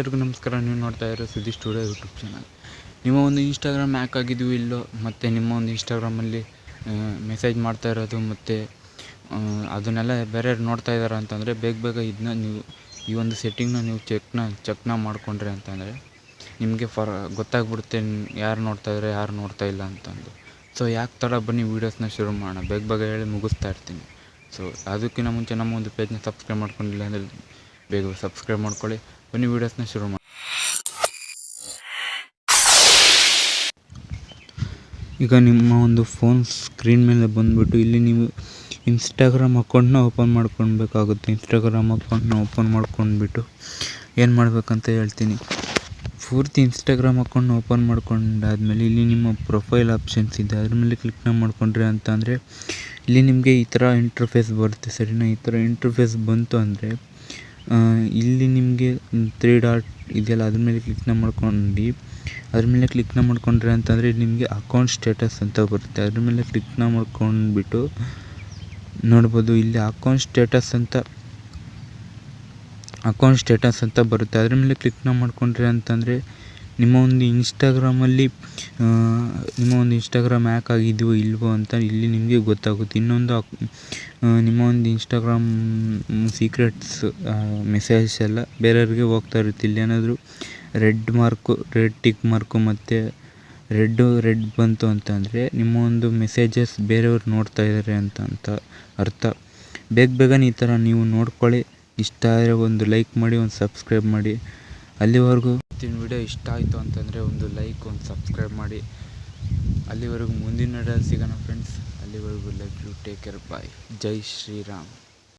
ಎಲ್ಲರಿಗೂ ನಮಸ್ಕಾರ. ನೀವು ನೋಡ್ತಾ ಇರೋ ಸುದ್ದಿ ಸ್ಟುಡಿಯೋ ಯೂಟ್ಯೂಬ್ ಚಾನಲ್. ನಿಮ್ಮ ಒಂದು ಇನ್ಸ್ಟಾಗ್ರಾಮ್ ಹ್ಯಾಕ್ ಆಗಿದೆಯೋ ಇಲ್ಲೋ, ಮತ್ತು ನಿಮ್ಮ ಒಂದು ಇನ್ಸ್ಟಾಗ್ರಾಮಲ್ಲಿ ಮೆಸೇಜ್ ಮಾಡ್ತಾ ಇರೋದು, ಮತ್ತು ಅದನ್ನೆಲ್ಲ ಬೇರೆಯವ್ರು ನೋಡ್ತಾ ಇದ್ದಾರೆ ಅಂತಂದರೆ, ಬೇಗ ಬೇಗ ಇದನ್ನ ನೀವು, ಈ ಒಂದು ಸೆಟ್ಟಿಂಗ್ನ ನೀವು ಚೆಕ್ನ ಚೆಕ್ನ ಮಾಡಿಕೊಂಡ್ರಿ ಅಂತಂದರೆ, ನಿಮಗೆ ಫರ್, ಗೊತ್ತಾಗ್ಬಿಡುತ್ತೆ ಯಾರು ನೋಡ್ತಾ ಇದ್ದಾರೆ ಯಾರು ನೋಡ್ತಾ ಇಲ್ಲ ಅಂತಂದು. ಸೊ ಯಾಕೆ ಥರ ಬನ್ನಿ ವೀಡಿಯೋಸ್ನ ಶುರು ಮಾಡೋಣ. ಬೇಗ ಬೇಗ ಹೇಳಿ ಮುಗಿಸ್ತಾ ಇರ್ತೀನಿ. ಸೊ ಅದಕ್ಕಿಂತ ಮುಂಚೆ ನಮ್ಮ ಒಂದು ಪೇಜ್ನ ಸಬ್ಸ್ಕ್ರೈಬ್ ಮಾಡ್ಕೊಂಡಿಲ್ಲ ಅಂದರೆ ಬೇಗ ಸಬ್ಸ್ಕ್ರೈಬ್ ಮಾಡ್ಕೊಳ್ಳಿ. ಬನ್ನಿ ವೀಡಿಯೋಸ್ನ ಶುರು ಮಾಡಿ ಈಗ ನಿಮ್ಮ ಒಂದು ಫೋನ್ ಸ್ಕ್ರೀನ್ ಮೇಲೆ ಬಂದುಬಿಟ್ಟು ಇಲ್ಲಿ ನೀವು ಇನ್ಸ್ಟಾಗ್ರಾಮ್ ಅಕೌಂಟ್ನ ಓಪನ್ ಮಾಡ್ಕೊಳ್ಬೇಕಾಗುತ್ತೆ. ಇನ್ಸ್ಟಾಗ್ರಾಮ್ ಅಕೌಂಟ್ನ ಓಪನ್ ಮಾಡ್ಕೊಂಡ್ಬಿಟ್ಟು ಏನು ಮಾಡಬೇಕಂತ ಹೇಳ್ತೀನಿ. ಪೂರ್ತಿ ಇನ್ಸ್ಟಾಗ್ರಾಮ್ ಅಕೌಂಟ್ನ ಓಪನ್ ಮಾಡ್ಕೊಂಡಾದ್ಮೇಲೆ ಇಲ್ಲಿ ನಿಮ್ಮ ಪ್ರೊಫೈಲ್ ಆಪ್ಷನ್ಸ್ ಇದೆ. ಅದ್ರ ಮೇಲೆ ಕ್ಲಿಕ್ನ ಮಾಡ್ಕೊಂಡ್ರಿ ಅಂತ ಇಲ್ಲಿ ನಿಮಗೆ ಈ ಥರ ಇಂಟರ್ಫೇಸ್ ಬರುತ್ತೆ ಸರಿನಾ? ಈ ಥರ ಇಂಟರ್ಫೇಸ್ ಬಂತು ಅಂದರೆ ಇಲ್ಲಿ ನಿಮಗೆ ತ್ರೀ ಡಾಟ್ ಇದೆಯಲ್ಲ, ಅದ್ರ ಮೇಲೆ ಕ್ಲಿಕ್ನ ಮಾಡ್ಕೊಂಡು. ಅದ್ರ ಮೇಲೆ ಕ್ಲಿಕ್ನ ಮಾಡ್ಕೊಂಡ್ರೆ ಅಂತಂದರೆ ನಿಮಗೆ ಅಕೌಂಟ್ ಸ್ಟೇಟಸ್ ಅಂತ ಬರುತ್ತೆ. ಅದ್ರ ಮೇಲೆ ಕ್ಲಿಕ್ನ ಮಾಡ್ಕೊಂಡ್ಬಿಟ್ಟು ನೋಡ್ಬೋದು, ಇಲ್ಲಿ ಅಕೌಂಟ್ ಸ್ಟೇಟಸ್ ಅಂತ ಅಕೌಂಟ್ ಸ್ಟೇಟಸ್ ಅಂತ ಬರುತ್ತೆ. ಅದ್ರ ಮೇಲೆ ಕ್ಲಿಕ್ನ ಮಾಡ್ಕೊಂಡ್ರೆ ಅಂತಂದರೆ ನಿಮ್ಮ ಒಂದು ಇನ್ಸ್ಟಾಗ್ರಾಮಲ್ಲಿ ನಿಮ್ಮ ಒಂದು ಇನ್ಸ್ಟಾಗ್ರಾಮ್ ಹ್ಯಾಕ್ ಆಗಿದೆಯೋ ಇಲ್ಲವೋ ಅಂತ ಇಲ್ಲಿ ನಿಮಗೆ ಗೊತ್ತಾಗುತ್ತೆ. ಇನ್ನೊಂದು ನಿಮ್ಮ ಒಂದು ಇನ್ಸ್ಟಾಗ್ರಾಮ್ ಸೀಕ್ರೆಟ್ಸ್ ಮೆಸೇಜ್ ಎಲ್ಲ ಬೇರೆಯವ್ರಿಗೆ ಹೋಗ್ತಾ ಇರುತ್ತೆ. ಇಲ್ಲಿ ಏನಾದರೂ red mark red tick mark ಮತ್ತು ರೆಡ್ಡು ರೆಡ್ ಬಂತು ಅಂತಂದರೆ ನಿಮ್ಮ ಒಂದು ಮೆಸೇಜಸ್ ಬೇರೆಯವ್ರು ನೋಡ್ತಾ ಇದ್ದಾರೆ ಅಂತ ಅಂತ ಅರ್ಥ. ಬೇಗ ಬೇಗನೆ ಈ ಥರ ನೀವು ನೋಡ್ಕೊಳ್ಳಿ. ಇಷ್ಟ ಆದರೆ ಒಂದು ಲೈಕ್ ಮಾಡಿ, ಒಂದು ಸಬ್ಸ್ಕ್ರೈಬ್ ಮಾಡಿ. ಅಲ್ಲಿವರೆಗೂ ಇವತ್ತಿನ ವಿಡಿಯೋ ಇಷ್ಟ ಆಯಿತು ಅಂತಂದರೆ ಒಂದು ಲೈಕ್ ಒಂದು ಸಬ್ಸ್ಕ್ರೈಬ್ ಮಾಡಿ. ಅಲ್ಲಿವರೆಗೂ ಮುಂದಿನ ವಿಡಿಯೋ ಸಿಗೋಣ ಫ್ರೆಂಡ್ಸ್ ಅಲ್ಲಿವರೆಗೂ love you take care bye Jai Shriram.